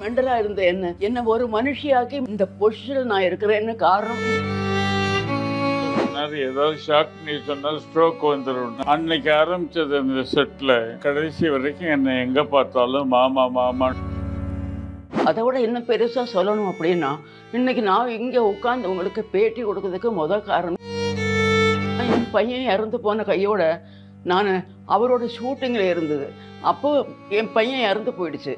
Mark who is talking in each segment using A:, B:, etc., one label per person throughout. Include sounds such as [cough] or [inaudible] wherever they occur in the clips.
A: மெண்டலா இருந்த என்ன? என்ன ஒரு மனுஷியாக்கி இந்த பொசிஷன்ல நான் இருக்கிறேன்னு காரணம்?
B: ஏதாவது ஷாக் நீ சொன்னால் ஸ்ட்ரோக் வந்துடும். அன்னைக்கு ஆரம்பிச்சது அந்த செட்டில் கடைசி வரைக்கும் என்னை எங்கே பார்த்தாலும் மாமா மாமா.
A: அதை விட இன்னும் பெருசா சொல்லணும் அப்படின்னா இன்னைக்கு நான் இங்க உட்கார்ந்து உங்களுக்கு பேட்டி கொடுக்கறதுக்கு முத காரணம் என் பையன் இறந்து போன கையோட நான் அவரோட ஷூட்டிங்கில் இருந்தது. அப்போ என் பையன் இறந்து போயிடுச்சு.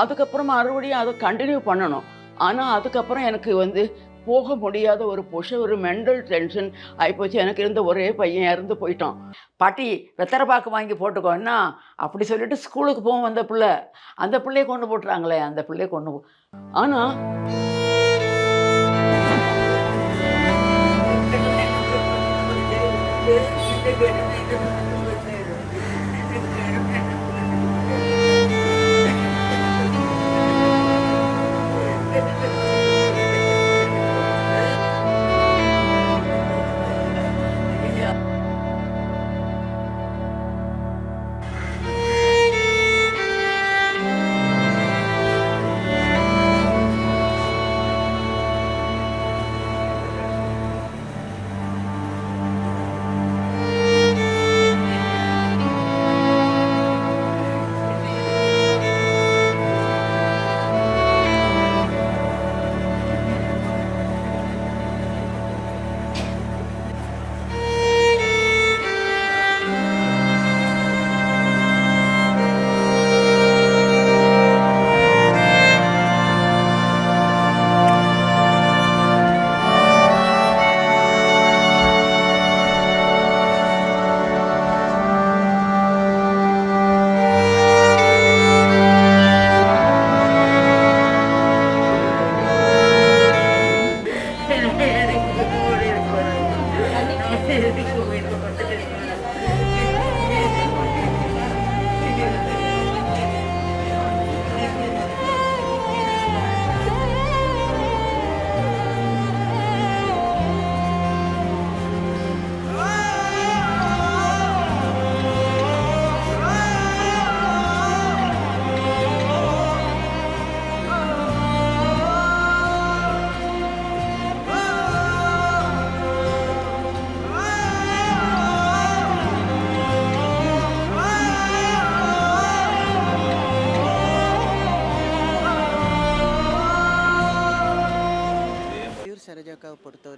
A: அதுக்கப்புறம் மறுபடியும் அதை கண்டினியூ பண்ணணும். ஆனால் அதுக்கப்புறம் எனக்கு வந்து போக முடியாத ஒரு புஷ ஒரு மெண்டல் டென்ஷன் ஆகிப்போச்சு எனக்கு இருந்த ஒரே பையன் இறந்து போயிட்டான்.
C: பாட்டி வெத்தலை பாக்கு வாங்கி போட்டுக்கோன்னா அப்படி சொல்லிட்டு ஸ்கூலுக்கு போவோம் அந்த பிள்ளை. அந்த பிள்ளைய கொண்டு போட்டுறாங்களே அந்த பிள்ளைய கொண்டு போ
A: ஆனால்
D: you. [laughs]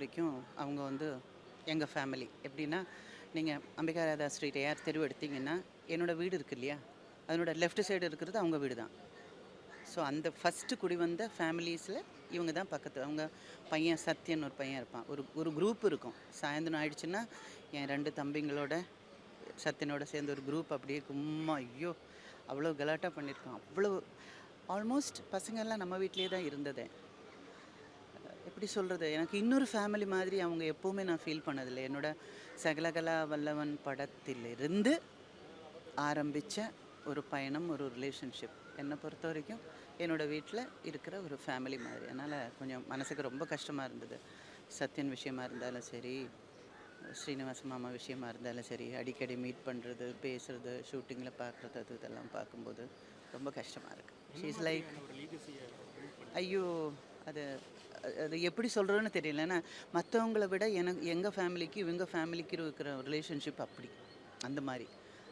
D: வரைக்கும் அவங்க வந்து எங்கள் ஃபேமிலி எப்படின்னா நீங்கள் அம்பிகா ராதா ஸ்ட்ரீட் ஏஆர் தெரு எடுத்தீங்கன்னா என்னோட வீடு இருக்கு இல்லையா? அதனோட லெஃப்ட் சைடு இருக்கிறது அவங்க வீடு தான் ஸோ அந்த ஃபஸ்ட்டு குடி வந்த ஃபேமிலிஸில் இவங்க தான் பக்கத்து அவங்க பையன் சத்யன் ஒரு பையன் இருப்பான். ஒரு ஒரு குரூப் இருக்கும். சாயந்தரம் ஆயிடுச்சுன்னா என் ரெண்டு தம்பிங்களோட சத்தியனோட சேர்ந்து ஒரு குரூப் அப்படியே கும்மா ஐயோ அவ்வளோ கலாட்டாக பண்ணியிருக்கோம் அவ்வளோ ஆல்மோஸ்ட் பசங்கள்லாம் நம்ம வீட்டிலே தான் இருந்ததே. எப்படி சொல்கிறது எனக்கு இன்னொரு ஃபேமிலி மாதிரி அவங்க எப்போவுமே நான் ஃபீல் பண்ணதில்லை. என்னோட சகலகலா வல்லவன் படத்திலிருந்து ஆரம்பித்த ஒரு பயணம் ஒரு ரிலேஷன்ஷிப் என்னை பொறுத்த வரைக்கும் என்னோட வீட்டில் இருக்கிற ஒரு ஃபேமிலி மாதிரி. அதனால் கொஞ்சம் மனசுக்கு ரொம்ப கஷ்டமாக இருந்தது. சத்யன் விஷயமா இருந்தாலும் சரி ஸ்ரீனிவாச மாமா விஷயமா இருந்தாலும் சரி அடிக்கடி மீட் பண்ணுறது பேசுறது ஷூட்டிங்கில் பார்க்குறது அது இதெல்லாம் பார்க்கும்போது ரொம்ப கஷ்டமாக இருக்குது ஷீஸ் லைக் ஐயோ அது அது எப்படி சொல்கிறோன்னு தெரியல. ஏன்னா மற்றவங்கள விட எனக்கு எங்கள் ஃபேமிலிக்கு இவங்க ஃபேமிலிக்கு இருக்கிற ரிலேஷன்ஷிப் அப்படி. அந்த மாதிரி.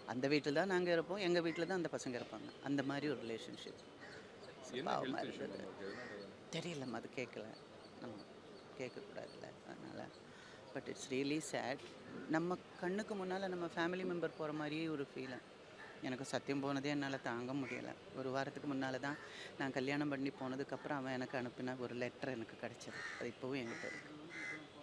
D: அந்த வீட்டில் தான் நாங்கள் இருப்போம். எங்கள் வீட்டில் தான் அந்த பசங்க இருப்பாங்க. அந்த மாதிரி ஒரு ரிலேஷன்ஷிப் தெரியலம்மா அது கேட்கல. நம்ம கேட்கக்கூடாதுல்ல. அதனால் பட் இட்ஸ் ரியலி சேட் நம்ம கண்ணுக்கு முன்னால் நம்ம ஃபேமிலி மெம்பர் போகிற மாதிரியே ஒரு ஃபீலை எனக்கு சத்தியம் போனதே என்னால் தாங்க முடியலை. ஒரு வாரத்துக்கு முன்னால் தான் நான் கல்யாணம் பண்ணி போனதுக்கப்புறம் அவன் எனக்கு அனுப்பின ஒரு லெட்டர் எனக்கு கிடச்சது. அது இப்போவும் என்கிட்ட இருக்கு.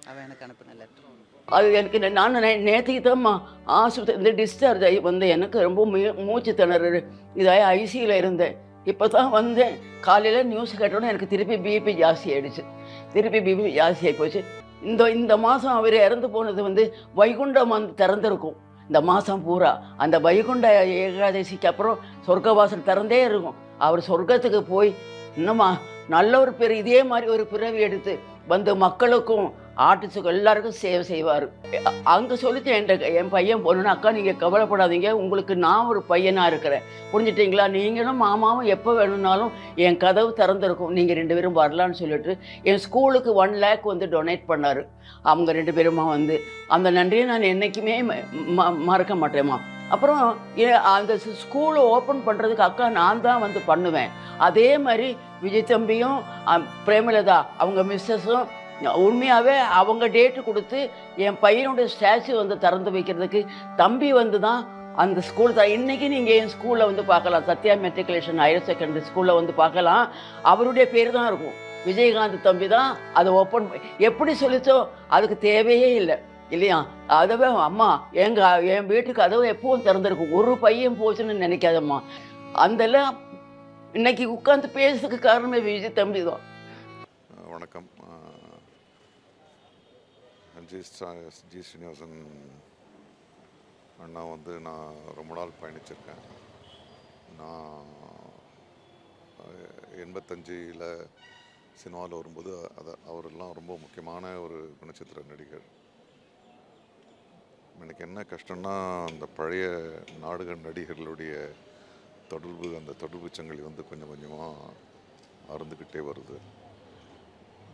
D: அவன் எனக்கு அனுப்பின லெட்டர்
A: அது எனக்கு நான் நேற்றுக்கு தான் ஆஸ்பத்திரி டிஸ்சார்ஜ் ஆகி வந்தேன். எனக்கு ரொம்ப மூ- மூச்சு திணறு இதாகி ஐசியில் இருந்தேன். இப்போ தான் வந்தேன். காலையில் நியூஸ் கேட்டோன்னே எனக்கு திருப்பி பிபி ஜாஸ்தி ஆயிடுச்சு. திருப்பி பிபி ஜாஸ்தி ஆகி போச்சு. இந்த இந்த மாதம் அவர் இறந்து போனது வந்து வைகுண்டம் வந்து திறந்திருக்கும். இந்த மாதம் பூரா. அந்த வைகுண்ட ஏகாதசிக்கு அப்புறம் சொர்க்கவாசல் திறந்தே இருக்கும். அவர் சொர்க்கத்துக்கு போய் இன்னுமா நல்ல ஒரு பெரு இதே மாதிரி ஒரு பிறவி எடுத்து வந்து மக்களுக்கும் ஆர்டிஸ்டுக்கு எல்லாருக்கும் சேவை செய்வார். அங்கே சொல்லிட்டு என்கிட்ட என் பையன் பொண்ணுன்னு அக்கா நீங்கள் கவலைப்படாதீங்க. உங்களுக்கு நான் ஒரு பையனாக இருக்கிறேன். புரிஞ்சுட்டீங்களா? நீங்களும் மாமாவும் எப்போ வேணும்னாலும் என் கதவு திறந்துருக்கும். நீங்கள் ரெண்டு பேரும் வரலான்னு சொல்லிட்டு என் ஸ்கூலுக்கு ஒன் லேக் வந்து டொனேட் பண்ணார். அவங்க ரெண்டு பேருமா வந்து. அந்த நன்றியை நான் என்றைக்குமே ம- ம- மறக்க மாட்டேம்மா. அப்புறம் ஏ- அந்த ஸ்கூலை ஓப்பன் பண்ணுறதுக்கு அக்கா நான் தான் வந்து பண்ணுவேன். அதே மாதிரி விஜய் தம்பியும் பிரேமலதா அவங்க மிஸ்ஸஸும் உண்மையாகவே அவங்க டேட்டு கொடுத்து என் பையனுடைய ஸ்டாச்சு வந்து திறந்து வைக்கிறதுக்கு தம்பி வந்து தான் அந்த ஸ்கூல் தான். இன்றைக்கி நீங்கள் என் ஸ்கூலில் வந்து பார்க்கலாம். சத்யா மெட்ரிகுலேஷன் ஹையர் செகண்டரி ஸ்கூலில் வந்து பார்க்கலாம். அவருடைய பேர் தான் இருக்கும். விஜயகாந்த் தம்பி தான் அதை ஓப்பன் எப்படி சொல்லிச்சோ அதுக்கு தேவையே இல்லை. இல்லையா? அதவே அம்மா எங்கள் என் வீட்டுக்கு அதுவும் எப்பவும் திறந்துருக்கும். ஒரு பையன் போச்சுன்னு நினைக்காதம்மா. அந்தெல்லாம் இன்னைக்கு உட்காந்து பேசுறதுக்கு காரணமே விஜய் தம்பி தான்.
E: வணக்கம். ஜி ஜி ஸ்ரீனிவாசன் அண்ணா வந்து நான் ரொம்ப நாள் பயணிச்சிருக்கேன். நான் எண்பத்தஞ்சில் சினிமாவில் வரும்போது அதை அவரெல்லாம் ரொம்ப முக்கியமான ஒரு குணச்சித்திர நடிகர். எனக்கு என்ன கஷ்டம்னா அந்த பழைய நாடக நடிகர்களுடைய தொடர்பு அந்த தொடர்பு சங்கிலி வந்து கொஞ்சம் கொஞ்சமாக அறுந்துக்கிட்டே வருது.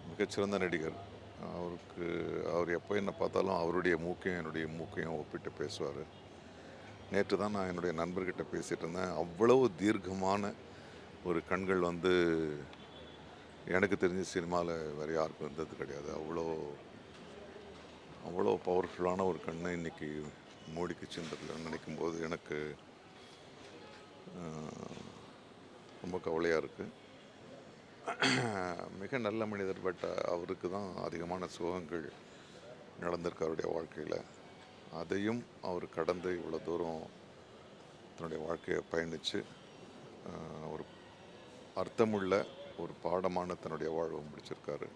E: மிகச்சிறந்த நடிகர். அவருக்கு அவர் எப்போ என்ன பார்த்தாலும் அவருடைய மூக்கையும் என்னுடைய மூக்கையும் ஒப்பிட்டு பேசுவார். நேற்று தான் நான் என்னுடைய நண்பர்கிட்ட பேசிகிட்டு இருந்தேன். அவ்வளவு தீர்க்கமான ஒரு கண்கள் வந்து எனக்கு தெரிஞ்ச சினிமாவில் வேறு யாருக்கும் இருந்தது கிடையாது. அவ்வளோ அவ்வளோ பவர்ஃபுல்லான ஒரு கண்ணை இன்னைக்கு மூடிக்குச்சுன்றதுல நினைக்கும் போது எனக்கு ரொம்ப கவலையாக இருக்குது மிக நல்ல மனிதர் பட் அவருக்கு தான் அதிகமான சுகங்கள் நடந்திருக்கு அவருடைய வாழ்க்கையில். அதையும் அவர் கடந்து இவ்வளோ தூரம் தன்னுடைய வாழ்க்கையை பயணித்து ஒரு அர்த்தமுள்ள ஒரு பாடமான தன்னுடைய வாழ்வை முடிச்சிருக்காரு.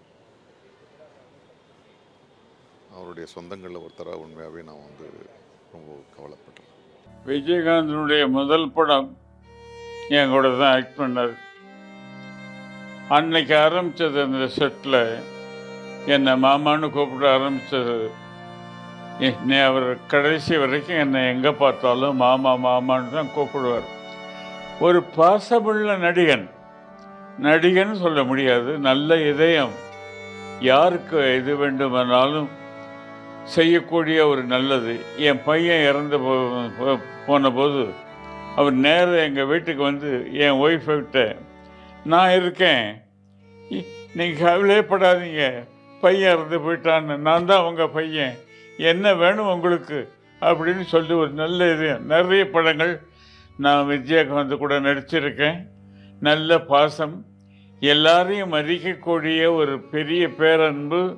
E: அவருடைய சொந்தங்களில் ஒருத்தராக உண்மையாகவே நான் வந்து ரொம்ப கவலைப்பட்டேன்.
B: விஜயகாந்தனுடைய முதல் படம் என் கூட தான் ஆக்ட் பண்ணார். அன்னைக்கு ஆரம்பித்தது அந்த செட்டில் என்னை மாமான்னு கூப்பிட ஆரம்பித்தது நீ அவர் கடைசி வரைக்கும் என்னை எங்கே பார்த்தாலும் மாமா மாமான்னு தான் கூப்பிடுவார். ஒரு பாசமுள்ள நடிகன் நடிகன் சொல்ல முடியாது நல்ல இதயம் யாருக்கு எது வேண்டுமானாலும் செய்யக்கூடிய ஒரு நல்லது. என் பையன் இறந்து போ போனபோது போன போது அவர் நேராக எங்கள் வீட்டுக்கு வந்து என் ஒய்ஃப்கிட்ட நான் இருக்கேன். நீங்கள் கவலையப்படாதீங்க பையன் இறந்து போயிட்டான்னு. நான் தான் உங்கள் பையன். என்ன வேணும் உங்களுக்கு? அப்படின்னு சொல்லி ஒரு நல்ல இது நிறைய படங்கள் நான் விஜயகாந்த் கூட நடிச்சிருக்கேன். நல்ல பாசம். எல்லாரையும் மதிக்கக்கூடிய ஒரு பெரிய பேரன்பு.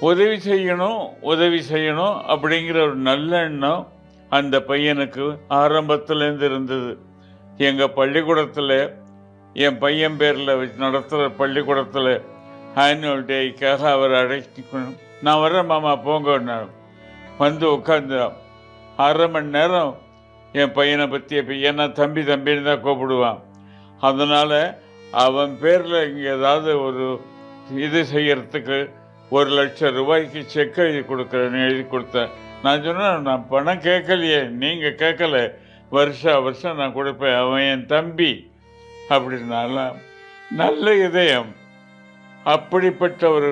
B: உதவி செய்யணும் உதவி செய்யணும் அப்படிங்கிற ஒரு நல்ல எண்ணம் அந்த பையனுக்கு ஆரம்பத்துலேருந்து இருந்தது. எங்கள் பள்ளிக்கூடத்தில் என் பையன் பேரில் வச்சு நடத்துகிற பள்ளிக்கூடத்தில் ஆனுவல் டேக்காக அவர் அழைச்சிக்கணும். நான் வர்றேன் மாமா போங்க வந்து உட்காந்துடும் அரை மணி நேரம் என் பையனை பற்றி ஏன்னா தம்பி தம்பின்னு தான் கூப்பிடுவான். அதனால் அவன் பேரில் இங்கே ஏதாவது ஒரு இது செய்கிறதுக்கு ஒரு லட்சம் ரூபாய்க்கு செக் எழுதி கொடுக்குறேன்னு எழுதி கொடுத்தேன். நான் சொன்னேன் நான் பணம் கேட்கலையே நீங்கள் கேட்கல. வருஷம் வருஷம் நான் கொடுப்பேன். அவன் என் தம்பி. அப்படின்னால நல்ல இதயம். அப்படிப்பட்ட ஒரு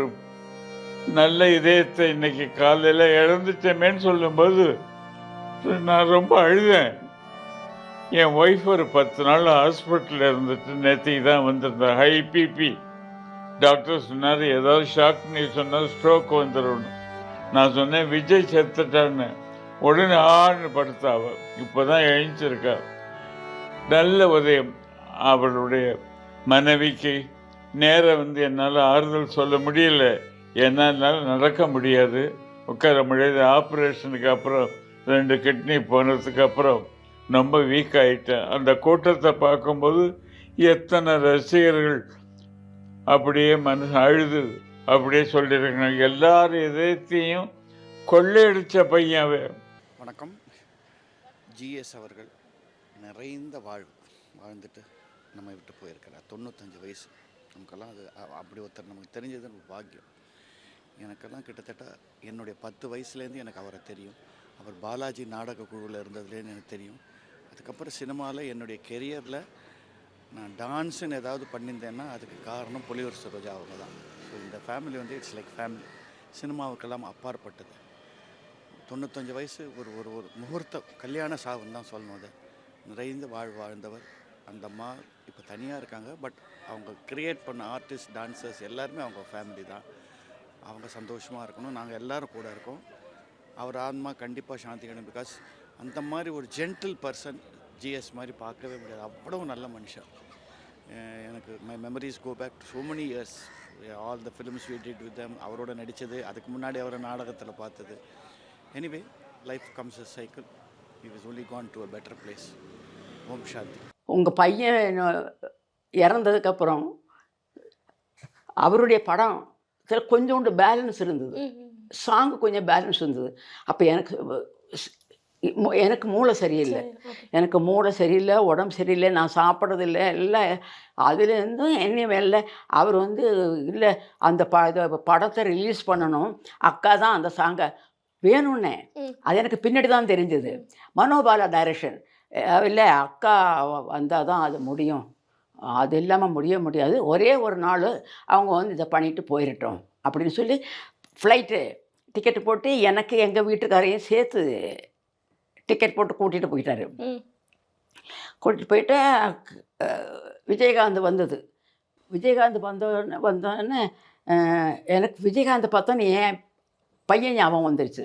B: நல்ல இதயத்தை இன்னைக்கு காலையில் இழந்துட்டேமேன்னு சொல்லும்போது நான் ரொம்ப அழுதேன். என் ஒய்ஃப் ஒரு பத்து நாள் ஹாஸ்பிட்டலில் இருந்துட்டு நேற்றுக்கு தான் வந்திருந்தேன் ஹை பிபி டாக்டர் சொன்னார் ஏதாவது ஷாக் நீ சொன்னால் ஸ்ட்ரோக் வந்துடும் நான் சொன்னேன் விஜய் செத்துட்டான்னு. உடனே ஆன்னு படுத்தா இப்போ தான் எழுந்திருக்கா. நல்ல உதயம். அவளுடைய மனைவிக்கு நேரம் வந்து என்னால் ஆறுதல் சொல்ல முடியல. என்னால் நடக்க முடியாது. உட்கார முடியாது. ஆப்ரேஷனுக்கு அப்புறம் ரெண்டு கிட்னி போனதுக்கு அப்புறம் ரொம்ப வீக் ஆகிட்டேன் அந்த கூட்டத்தை பார்க்கும்போது எத்தனை ரசிகர்கள் அப்படியே மனசு அழுது. அப்படியே சொல்லியிருக்காங்க எல்லார் இதயத்தையும் கொள்ளையடிச்ச பையன்
F: வணக்கம். ஜிஎஸ் அவர்கள் நிறைந்த வாழ்வு வாழ்ந்துட்டு நம்ம விட்டு போயிருக்கிறார் தொண்ணூத்தஞ்சு வயசு. நமக்கெல்லாம் அது அப்படி ஒருத்தர் நமக்கு தெரிஞ்சது ஒரு பாக்கியம். எனக்கெல்லாம் கிட்டத்தட்ட என்னுடைய பத்து வயசுலேருந்து எனக்கு அவரை தெரியும். அவர் பாலாஜி நாடக குழுவில் இருந்ததுலேருந்து எனக்கு தெரியும். அதுக்கப்புறம் சினிமாவில் என்னுடைய கெரியரில் நான் டான்ஸுன்னு ஏதாவது பண்ணியிருந்தேன்னா அதுக்கு காரணம் புலியூர் சரோஜா அவங்க தான். ஸோ இந்த ஃபேமிலி வந்து இட்ஸ் லைக் ஃபேமிலி சினிமாவுக்கெல்லாம் அப்பாற்பட்டது. தொண்ணூத்தஞ்சு வயசு ஒரு ஒரு ஒரு முகூர்த்த கல்யாண சாவுன்னு தான் சொல்லணும் அதை. நிறைந்து வாழ் வாழ்ந்தவர். அந்த அம்மா இப்போ தனியாக இருக்காங்க பட் அவங்க க்ரியேட் பண்ண ஆர்டிஸ்ட் டான்சர்ஸ் எல்லாருமே அவங்க ஃபேமிலி தான். அவங்க சந்தோஷமாக இருக்கணும். நாங்கள் எல்லாரும் கூட இருக்கோம். அவர் ஆத்மா கண்டிப்பாக சாந்தி அடையும். பிகாஸ் அந்த மாதிரி ஒரு ஜென்டில் பர்சன் ஜிஎஸ் மாதிரி பார்க்கவே முடியாது. அவ்வளவு நல்ல மனுஷன். எனக்கு my memories go back to so many years all the films we did with them அவரோட நடித்தது அதுக்கு முன்னாடி அவரை நாடகத்தில் பார்த்தது. Anyway life comes a cycle it is only gone to a better place Om Shanti.
A: உங்கள் பையன் இறந்ததுக்கப்புறம் அவருடைய படம் சில கொஞ்சோண்டு பேலன்ஸ் இருந்தது. சாங் கொஞ்சம் பேலன்ஸ் இருந்தது. அப்போ எனக்கு எனக்கு மூளை சரியில்லை. எனக்கு மூளை சரியில்லை உடம்பு சரியில்லை நான் சாப்பிட்றதில்ல எல்லாம் அதுலேருந்தும் என்ன வெளில அவர் வந்து இல்லை அந்த ப இத படத்தை ரிலீஸ் பண்ணணும். அக்கா தான் அந்த சாங்கை வேணும்னே அது எனக்கு பின்னாடி தான் தெரிஞ்சது. மனோபாலா டைரக்ஷன் இல்லை அக்கா வந்தால் தான் அது முடியும். அது இல்லாமல் முடிய முடியாது. ஒரே ஒரு நாள் அவங்க வந்து இதை பண்ணிட்டு போயிடட்டும் அப்படின்னு சொல்லி ஃப்ளைட்டு டிக்கெட்டு போட்டு எனக்கு எங்கள் வீட்டுக்காரையும் சேர்த்து டிக்கெட் போட்டு கூட்டிகிட்டு போயிட்டாரு. கூட்டிகிட்டு போயிட்டு விஜயகாந்த் வந்தது. விஜயகாந்த் வந்தோடனே வந்தோடனே எனக்கு விஜயகாந்த் பார்த்தோன்னே என் பையன் ஞாபகம் வந்துருச்சு.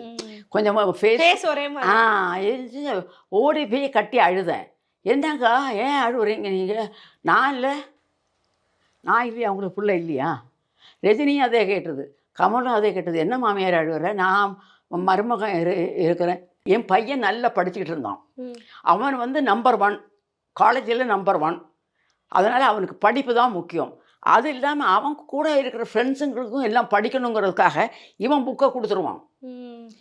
A: கொஞ்சமாக ஃபேஸ்
G: ஒரே
A: ஆ ஓடி போய் கட்டி அழுதேன். என்னங்கா ஏன் அழுவுறீங்க நீங்கள் நான் இல்லை. நான் இல்லையா? உங்களுக்கு புள்ள இல்லையா? ரஜினியும் அதே கேட்டது. கமலும் அதே கேட்டது. என்ன மாமியார் அழுகுற நான் மருமகன் இரு இருக்கிறேன். என் பையன் நல்லா படிச்சுக்கிட்டு இருந்தான். அவன் வந்து நம்பர் ஒன் காலேஜில் நம்பர் ஒன் அதனால் அவனுக்கு படிப்பு தான் முக்கியம். அது இல்லாமல் அவன் கூட இருக்கிற ஃப்ரெண்ட்ஸுங்களுக்கும் எல்லாம் படிக்கணுங்கிறதுக்காக இவன் புக்கை கொடுத்துருவான்.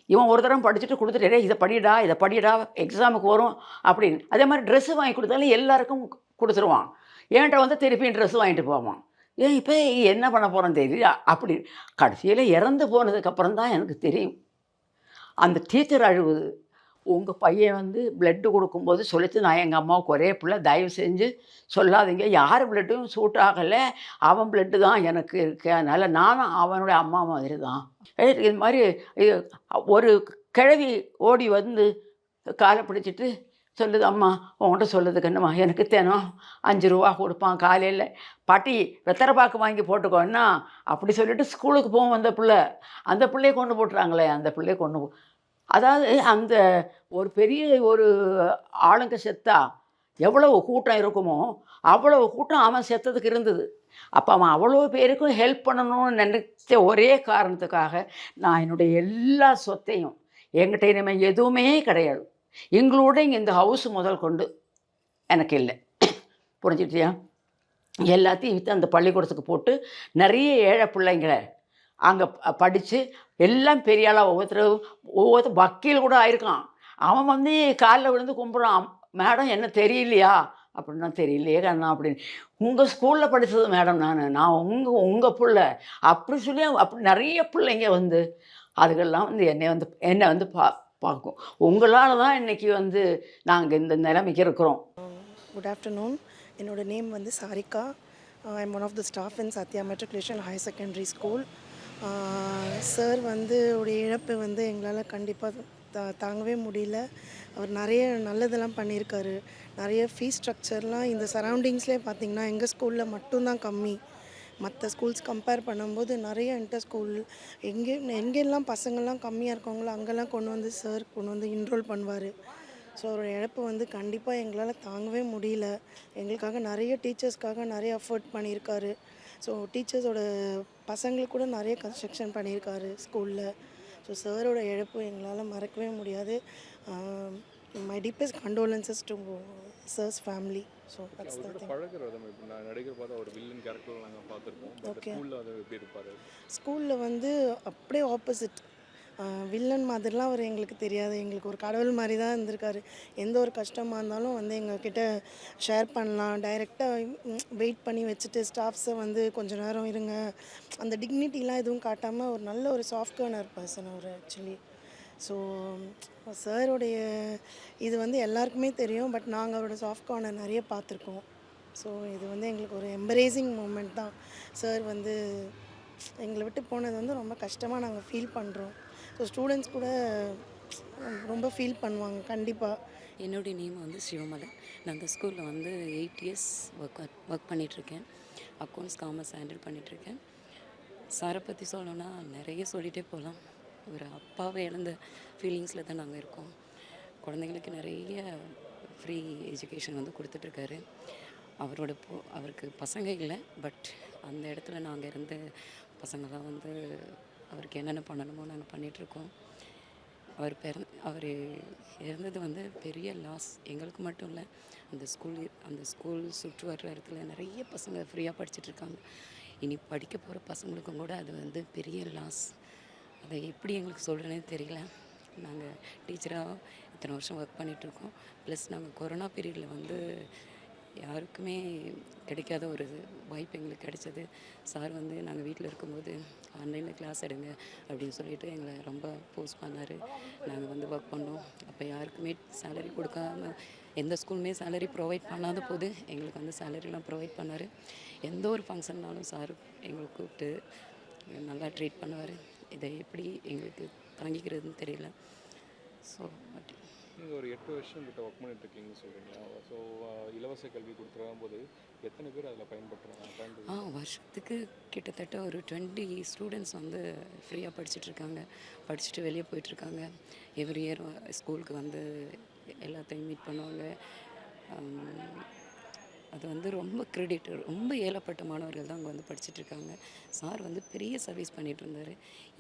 A: இவன் ஒரு தரம் படிச்சுட்டு கொடுத்துட்டு "டேய், இதை படிடா இதை படிடா எக்ஸாமுக்கு வரும் அப்படின்னு. அதே மாதிரி ட்ரெஸ்ஸு வாங்கி கொடுத்தாலும் எல்லாருக்கும் கொடுத்துருவான். என்கிட்ட வந்து திருப்பியும் ட்ரெஸ் வாங்கிட்டு போவான்? ஏன் இப்போ என்ன பண்ண போகிறோன்னு தெரியல அப்படி கடைசியில் இறந்து போனதுக்கப்புறம் தான் எனக்கு தெரியும். அந்த டீச்சர் அழுவுது உங்கள் பையன் வந்து பிளட்டு கொடுக்கும்போது சொல்லிட்டு நான் எங்கள் அம்மாவுக்கு ஒரே பிள்ளை தயவு செஞ்சு சொல்லாதீங்க. யார் பிளட்டும் சூட் ஆகலை. அவன் பிளட்டு தான் எனக்கு இருக்கு. அதனால் நானும் அவனுடைய அம்மா மாதிரி தான். இது மாதிரி ஒரு கிழவி ஓடி வந்து காலை பிடிச்சிட்டு சொல்லுது அம்மா உன்கிட்ட சொல்லுதுக்கு என்னம்மா? எனக்கு தினம் அஞ்சு ரூபா கொடுப்பான் காலையில். பாட்டி வெத்தரை பாக்கு வாங்கி போட்டுக்கோன்னா அப்படி சொல்லிட்டு ஸ்கூலுக்கு போகும் அந்த பிள்ளை. அந்த பிள்ளைய கொண்டு போட்டுறாங்களே அந்த பிள்ளைய கொண்டு போ அதாவது அந்த ஒரு பெரிய ஒரு ஆளுங்க செத்தா எவ்வளவு கூட்டம் இருக்குமோ அவ்வளவு கூட்டம் அவன் செத்ததுக்கு இருந்தது. அப்போ அவன் அவ்வளோ பேருக்கும் ஹெல்ப் பண்ணணும்னு நினைச்ச ஒரே காரணத்துக்காக நான் என்னுடைய எல்லா சொத்தையும் என்கிட்ட இனிமேல் எதுவுமே கிடையாது. இன்க்ளூடிங் இந்த ஹவுஸ் முதல் கொண்டு எனக்கு இல்லை. புரிஞ்சுட்டியா எல்லாத்தையும் விற்று அந்த பள்ளிக்கூடத்துக்கு போட்டு நிறைய ஏழை பிள்ளைங்களை அங்கே படித்து எல்லாம் பெரிய ஆளாக ஒவ்வொருத்தரும் ஒவ்வொருத்தர் வக்கீல் கூட ஆயிருக்கான். அவன் வந்து காலில் விழுந்து கும்பிட்றான். மேடம் என்ன தெரியலையா? அப்படின்னா தெரியலையே கண்ணா அப்படின்னு. உங்கள் ஸ்கூலில் படித்தது மேடம் நான். நான் உங்கள் உங்கள் பிள்ளை. அப்படி சொல்லி அப்படி நிறைய பிள்ளைங்க வந்து அதுக்கெல்லாம் வந்து என்னை வந்து என்னை வந்து பா பார்க்கும். உங்களால் தான் இன்றைக்கி வந்து நாங்கள் இந்த நிலைமைக்கு இருக்கிறோம்.
H: குட் ஆஃப்டர்நூன் என்னோட நேம் வந்து Sarika. I'm one of the staff in Sathya matriculation higher secondary school sir வந்து உடைய இழப்பு வந்து எங்களால் கண்டிப்பாக தா தாங்கவே முடியல. அவர் நிறைய நல்லதெல்லாம் பண்ணியிருக்காரு. நிறைய ஃபீஸ் ஸ்ட்ரக்சர்லாம் இந்த சரௌண்டிங்ஸ்லேயே பார்த்தீங்கன்னா எங்கள் ஸ்கூலில் மட்டும்தான் கம்மி. மற்ற ஸ்கூல்ஸ் கம்பேர் பண்ணும்போது நிறைய இன்டர் ஸ்கூல் எங்கே எங்கெல்லாம் பசங்கள்லாம் கம்மியாக இருக்கவங்களோ அங்கெல்லாம் கொண்டு வந்து சார் கொண்டு வந்து இன்ரோல் பண்ணுவார். ஸோ அவரோட இழப்பு வந்து கண்டிப்பாக எங்களால் தாங்கவே முடியல. எங்களுக்காக நிறைய டீச்சர்ஸ்க்காக நிறைய அஃபோர்ட் பண்ணியிருக்காரு. ஸோ டீச்சர்ஸோட பசங்களுக்கு கூட நிறைய கன்ஸ்ட்ரக்ஷன் பண்ணியிருக்காரு ஸ்கூலில் ஸோ சாரோட இழப்பு எங்களால் மறக்கவே முடியாது. My deepest condolences to sir's family so that's the
I: அவரோட
H: திங்
I: பழகுற விதம் எப்படி நான் நடிகர் பார்த்தா ஒரு வில்லன் கேரக்டர் நாங்கள் பார்த்துருக்கோம் பட்
H: Okay.
I: ஸ்கூலில் அது எப்படி இருப்பார்?
H: ஸ்கூலில் வந்து அப்படியே ஆப்போசிட் வில்லன் மாதிரிலாம் அவர் எங்களுக்கு தெரியாது. எங்களுக்கு ஒரு கடவுள் மாதிரி தான் இருந்திருக்காரு. எந்த ஒரு கஷ்டமாக இருந்தாலும் வந்து எங்ககிட்ட ஷேர் பண்ணலாம். டைரெக்டாக வெயிட் பண்ணி வச்சுட்டு ஸ்டாஃப்ஸை வந்து கொஞ்ச நேரம் இருங்க. அந்த டிக்னிட்டிலாம் எதுவும் காட்டாமல் ஒரு நல்ல ஒரு சாஃப்ட் கார்னர் பர்சன் அவர் ஆக்சுவலி ஸோ சாருடைய இது வந்து எல்லாருக்குமே தெரியும். பட் நாங்கள் அவரோட சாஃப்ட் கார்னர் நிறைய பார்த்துருக்கோம். ஸோ இது வந்து எங்களுக்கு ஒரு எம்பரேசிங் மூமெண்ட் தான். சார் வந்து எங்களை விட்டு போனது வந்து ரொம்ப கஷ்டமாக நாங்கள் ஃபீல் பண்ணுறோம் ஸோ ஸ்டூடெண்ட்ஸ் கூட ரொம்ப ஃபீல் பண்ணுவாங்க கண்டிப்பாக
G: என்னுடைய நேம் வந்து சிவமலை. நான் அந்த ஸ்கூலில் வந்து எயிட் இயர்ஸ் ஒர்க் ஒர்க் பண்ணிகிட்ருக்கேன் அக்கௌண்ட்ஸ் காமர்ஸ் ஹேண்டில் பண்ணிகிட்ருக்கேன் சாரை பற்றி சொல்லணும்னா நிறைய சொல்லிகிட்டே போகலாம். ஒரு அப்பாவை இழந்த ஃபீலிங்ஸில் தான் நாங்கள் இருக்கோம். குழந்தைங்களுக்கு நிறைய ஃப்ரீ எஜுகேஷன் வந்து கொடுத்துட்ருக்காரு அவரோட போ அவருக்கு பசங்க இல்லை பட் அந்த இடத்துல நாங்கள் இருந்து பசங்களாம் வந்து அவருக்கு என்னென்ன பண்ணணுமோ நாங்கள் பண்ணிகிட்ருக்கோம் அவர் பிறந் அவர் இறந்தது வந்து பெரிய லாஸ் எங்களுக்கு மட்டும் இல்லை அந்த ஸ்கூல் அந்த ஸ்கூல் சுற்று வர்ற இடத்துல நிறைய பசங்க ஃப்ரீயாக படிச்சுட்ருக்காங்க இனி படிக்க போகிற பசங்களுக்கும் கூட அது வந்து பெரிய லாஸ் அதை எப்படி எங்களுக்கு சொல்கிறேனே தெரியல. நாங்கள் டீச்சராக இத்தனை வருஷம் ஒர்க் பண்ணிகிட்ருக்கோம் ப்ளஸ் நாங்கள் கொரோனா பீரியடில் வந்து யாருக்குமே கிடைக்காத ஒரு வாய்ப்பு எங்களுக்கு கிடைச்சது. சார் வந்து நாங்கள் வீட்டில் இருக்கும்போது ஆன்லைனில் கிளாஸ் எடுங்க அப்படின்னு சொல்லிட்டு எங்களை ரொம்ப போஸ்ட் பண்ணார். நாங்கள் வந்து ஒர்க் பண்ணோம். அப்போ யாருக்குமே சேலரி கொடுக்காம எந்த ஸ்கூலுமே சேலரி ப்ரொவைட் பண்ணாத போது எங்களுக்கு வந்து சேலரிலாம் ப்ரொவைட் பண்ணார். எந்த ஒரு ஃபங்க்ஷன்னாலும் சார் எங்களை கூப்பிட்டு நல்லா ட்ரீட் பண்ணுவார். இதை எப்படி எங்களுக்கு தாங்கிக்கிறதுன்னு தெரியல. ஸோ பட்
I: நீங்கள் ஒரு எட்டு வருஷம் கிட்ட ஒர்க் பண்ணிட்டு இருக்கீங்கன்னு சொல்கிறீங்களா ஸோ இலவச கல்வி கொடுத்துருக்கும் போது எத்தனை பேர் அதில் பயன்படுத்துகிறாங்க
G: ஆ வருஷத்துக்கு கிட்டத்தட்ட ஒரு டுவெண்ட்டி ஸ்டூடெண்ட்ஸ் வந்து ஃப்ரீயாக படிச்சுட்டு இருக்காங்க படிச்சுட்டு வெளியே போயிட்டுருக்காங்க எவ்ரி இயர் ஸ்கூலுக்கு வந்து எல்லாத்தையும் மீட் பண்ணுவாங்க. அது வந்து ரொம்ப கிரெடிட் ரொம்ப ஏழப்பட்ட மாணவர்கள் தான் அங்கே வந்து படிச்சுட்டு இருக்காங்க சார் வந்து பெரிய சர்வீஸ் பண்ணிகிட்டு இருந்தார்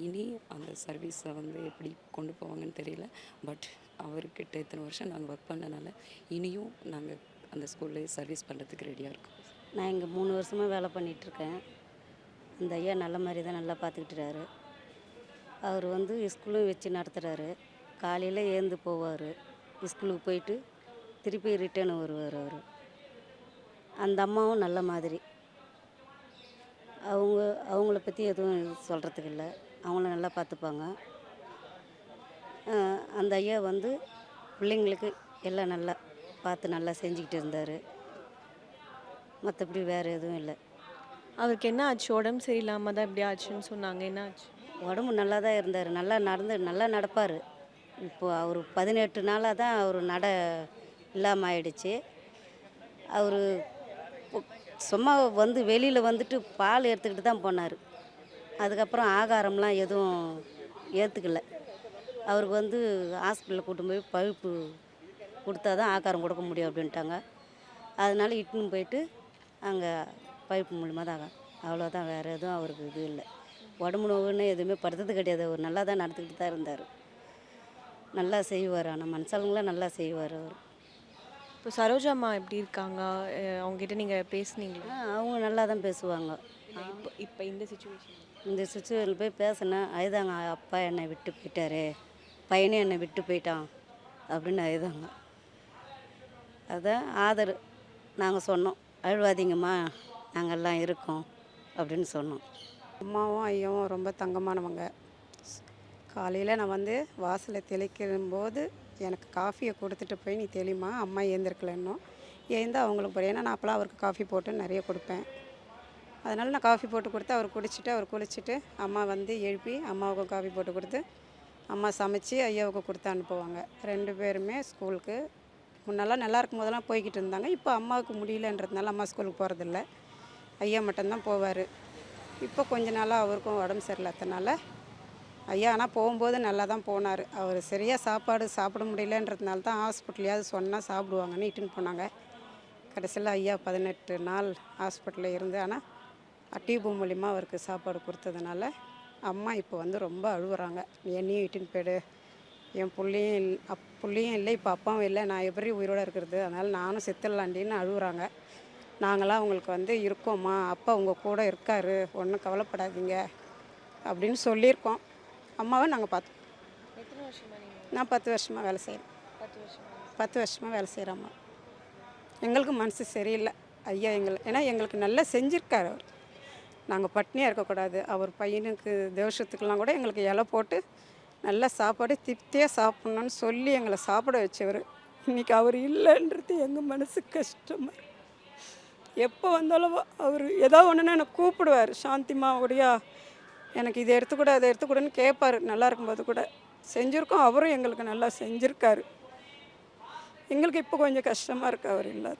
G: இனி அந்த சர்வீஸை வந்து எப்படி கொண்டு போவாங்கன்னு தெரியல. பட் அவர்கிட்ட இத்தனை வருஷம் நாங்கள் ஒர்க் பண்ணனால இனியும் நாங்கள் அந்த ஸ்கூல்லேயே சர்வீஸ் பண்ணுறதுக்கு ரெடியாக இருக்கோம்.
J: நான் இங்கே மூணு வருஷமாக வேலை பண்ணிகிட்ருக்கேன் அந்த ஐயா நல்ல மாதிரி தான் நல்லா பார்த்துக்கிட்டுறாரு. அவர் வந்து ஸ்கூலும் வச்சு நடத்துகிறாரு காலையில் ஏந்து போவார். ஸ்கூலுக்கு போயிட்டு திருப்பி ரிட்டர்ன் வருவார் அவர். அந்த அம்மாவும் நல்ல மாதிரி. அவங்க அவங்கள பற்றி எதுவும் சொல்கிறதுக்கு இல்லை. அவங்கள நல்லா பார்த்துப்பாங்க. அந்த ஐயா வந்து பிள்ளைங்களுக்கு எல்லாம் நல்லா பார்த்து நல்லா செஞ்சுக்கிட்டு இருந்தார். மற்றபடி வேறு எதுவும் இல்லை.
K: அவருக்கு என்ன ஆச்சு? உடம்பு சரியில்லாமல் தான் இப்படி ஆச்சுன்னு சொன்னாங்க. என்ன ஆச்சு?
J: உடம்பு நல்லா தான் இருந்தார். நல்லா நடந்து நல்லா நடப்பார். இப்போ அவர் பதினெட்டு நாளாக தான் அவர் நட இல்லாமல் ஆயிடுச்சு. அவர் சும்மா வந்து வெளியில் வந்துட்டு பால் எடுத்துக்கிட்டு தான் போனார். அதுக்கப்புறம் ஆகாரம்லாம் எதுவும் ஏற்றுக்கல அவருக்கு வந்து ஹாஸ்பிட்டலில் கூட்டு போய் பழுப்பு கொடுத்தா தான் ஆகாரம் கொடுக்க முடியும் அப்படின்ட்டாங்க. அதனால இட்டுன்னு போயிட்டு அங்கே பைப்பு மூலிமா தான் அவ்வளோதான் வேறு எதுவும் அவருக்கு இது இல்லை. உடம்பு நோவுன்னு எதுவுமே படுத்தது கிடையாது. அவர் நல்லா தான் நடந்துக்கிட்டு தான் இருந்தார். நல்லா செய்வார். ஆனால் மனுஷாளுங்களாம் நல்லா செய்வார் அவர்.
K: இப்போ சரோஜாம்மா எப்படி இருக்காங்க? அவங்ககிட்ட நீங்கள் பேசுனீங்களா?
J: அவங்க நல்லா தான் பேசுவாங்க.
K: இப்போ இப்போ இந்த சுச்சுவேஷன்
J: இந்த சுச்சுவேஷனில் போய் பேசினேன் அழுதாங்க அப்பா என்னை விட்டு போயிட்டாரு. பையனே என்னை விட்டு போயிட்டான் அப்படின்னு அழுதாங்க அதான் ஆதர் நாங்கள் சொன்னோம். அழுவாதீங்கம்மா நாங்கள்லாம் இருக்கோம் அப்படின்னு சொன்னோம்.
L: அம்மாவும் ஐயாவும் ரொம்ப தங்கமானவங்க. காலையில் நான் வந்து வாசலை தெளிக்கும் போது எனக்கு காஃபியை கொடுத்துட்டு போய் நீ தெளிமா அம்மா ஏந்திருக்கலன்னும் ஏந்து அவங்களுக்கு போய் ஏன்னா நான் அப்போலாம் அவருக்கு காஃபி போட்டு நிறைய கொடுப்பேன். அதனால் நான் காஃபி போட்டு கொடுத்து அவர் குடிச்சிட்டு அவர் குளிச்சுட்டு அம்மா வந்து எழுப்பி அம்மாவுக்கும் காஃபி போட்டு கொடுத்து அம்மா சமைச்சு ஐயாவுக்கு கொடுத்து அனுப்புவாங்க. ரெண்டு பேருமே ஸ்கூலுக்கு. முன்னெல்லாம் நல்லா இருக்கும் போதெல்லாம் போய்கிட்டு இருந்தாங்க. இப்போ அம்மாவுக்கு முடியலன்றதுனால அம்மா ஸ்கூலுக்கு போகிறதில்ல ஐயா மட்டும்தான் போவார். இப்போ கொஞ்ச நாளாக அவருக்கும் உடம்பு சரியில்லாதனால ஐயா ஆனால் போகும்போது நல்லா தான் போனார். அவர் சரியாக சாப்பாடு சாப்பிட முடியலன்றதுனால தான் ஹாஸ்பிட்டலையாவது சொன்னால் சாப்பிடுவாங்கன்னு இட்டுன்னு போனாங்க. கடைசியில் ஐயா பதினெட்டு நாள் ஹாஸ்பிட்டலில் இருந்து ஆனால் டியூப் மூலிமா அவருக்கு சாப்பாடு கொடுத்ததுனால அம்மா இப்போ வந்து ரொம்ப அழுகுறாங்க என்னையும் இட்டுன்னு போயிடு. என் புள்ளையும் இல் அப் புள்ளையும் இல்லை இப்போ அப்பாவும் இல்லை. நான் எப்படி உயிரோடு இருக்கிறது? அதனால் நானும் செத்துடலாண்டின்னு அழுகுறாங்க நாங்களாம் அவங்களுக்கு வந்து இருக்கோம்மா. அப்பா உங்கள் கூட இருக்காரு. ஒன்றும் கவலைப்படாதீங்க. அப்படின்னு சொல்லியிருக்கோம். அம்மாவை நாங்கள் பார்த்தோம் நான் பத்து வருஷமாக வேலை செய்கிறேன்
K: பத்து வருஷமா?
L: பத்து வருஷமாக வேலை செய்கிறோம்மா எங்களுக்கு மனசு சரியில்லை. ஐயா எங்களை ஏன்னா எங்களுக்கு நல்லா செஞ்சுருக்காரு அவர். நாங்கள் பட்னியாக இருக்கக்கூடாது. அவர் பையனுக்கு தேவசத்துக்கெல்லாம் கூட எங்களுக்கு இலை போட்டு நல்ல சாப்பாடு திருப்தியாக சாப்பிட்ணுன்னு சொல்லி எங்களை சாப்பிட வச்சவர். இன்றைக்கி அவர் இல்லைன்றது எங்கள் மனசு கஷ்டமாக எப்போ வந்தாலும் அவர் ஏதோ ஒன்றுனா எனக்கு கூப்பிடுவார். சாந்திமா ஒடியா எனக்கு இதை எடுத்துக்கூட அதை எடுத்துக்கூடன்னு கேட்பார். நல்லா இருக்கும்போது கூட செஞ்சுருக்கோம். அவரும் எங்களுக்கு நல்லா செஞ்சுருக்காரு. எங்களுக்கு இப்போ கொஞ்சம் கஷ்டமாக இருக்கு அவர் இல்லாத.